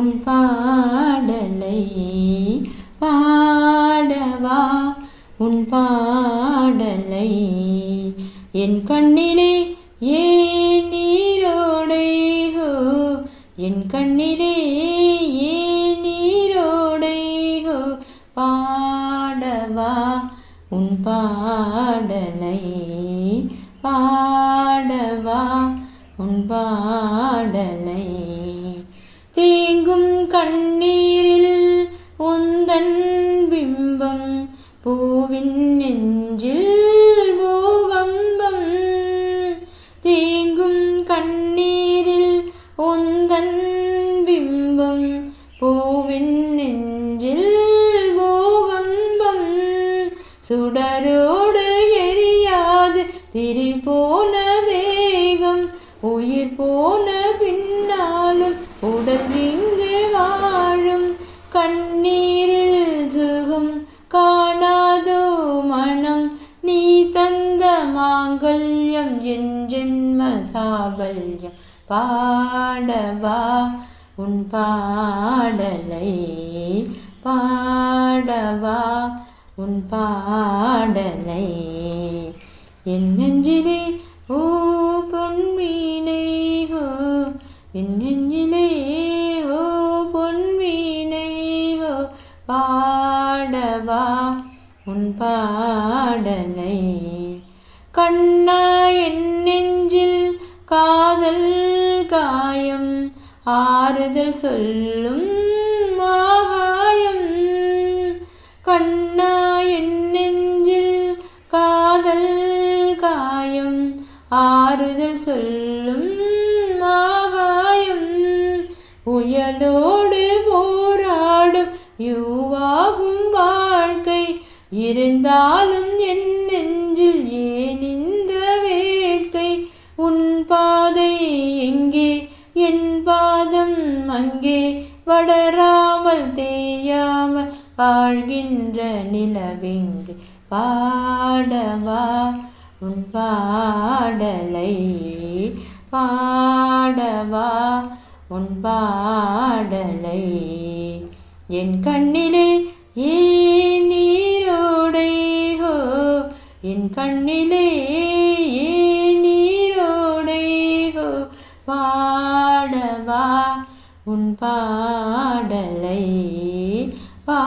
உன் பாடலை பாடவா? உன் பாடலை என் கண்ணிலே ஏன் நீரோடைகோ என் கண்ணிலே ஏன் நீரோடைகோ பாடவா? உன் பாடலை பாடவா? உன் பாடலை தேங்கும் கண்ணீரில் உந்தன் பிம்பம் பூவின் நெஞ்சில் பூகம்பம். தீங்கும் கண்ணீரில் உந்தன் பிம்பம் பூவின் நெஞ்சில் பூகம்பம். சுடரோடு எரியாது திரி போன தேகம் உயிர் போன பின்னா. உடல் இங்கே வாழும் கண்ணீரில் சுகம் காணாதோ மனம். நீ தந்த மாங்கல்யம் என் ஜென்ம சாபல்யம். பாடவா உன் பாடலை பாடவா உன் பாடலை. என் நெஞ்சிலே பாடவா உன் பாடலை. கண்ணா என் நெஞ்சில் காதல் காயம் ஆறுதல் சொல்லும் ஆகாயம் கண்ணா என் நெஞ்சில் காதல் காயம் ஆறுதல் சொல்லும் ஆகாயம் புயலோடு போராடும் யுவாகும் இருந்தாலும் என் நெஞ்சில் ஏன் இந்த வேட்கை? உன் பாதை எங்கே? என் பாதம் அங்கே. வளராமல் தேயாமல் வாழ்கின்ற நிலவிங்கு? பாடவா? உன் பாடலை பாடவா? உன் பாடலை என் கண்ணிலே ஏ என் கண்ணிலே நீரோடைகோ பாடவா உன் பாடலை பா